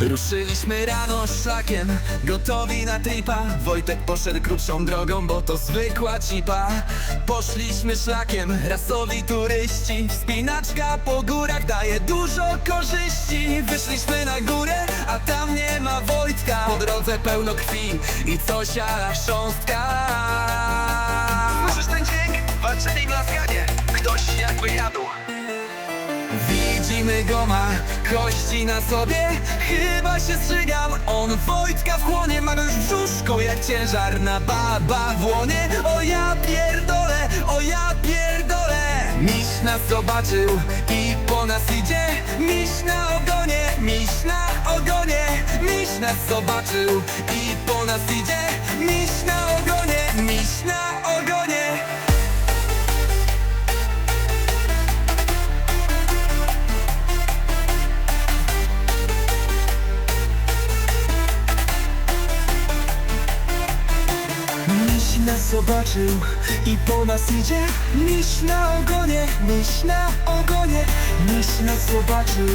Ruszyliśmy rano szlakiem, gotowi na typa. Wojtek poszedł krótszą drogą, bo to zwykła cipa. Poszliśmy szlakiem, rasowi turyści. Wspinaczka po górach daje dużo korzyści. Wyszliśmy na górę, a tam nie ma Wojtka. Po drodze pełno krwi i cosia chrząstka. Słyszysz ten dźwięk? Walczenie glaskanie Ktoś jakby jadł Kości na sobie. Chyba się zżygam On Wojtka wchłonie, ma go już w brzuszku Jak ciężar na baba w łonie. O ja pierdolę, o ja pierdolę. Miś nas zobaczył i po nas idzie. Miś na ogonie, miś na ogonie. Miś nas zobaczył i po nas idzie. Miś na ogonie, nas zobaczył i po nas idzie Miś na ogonie, miś na ogonie Miś nas zobaczył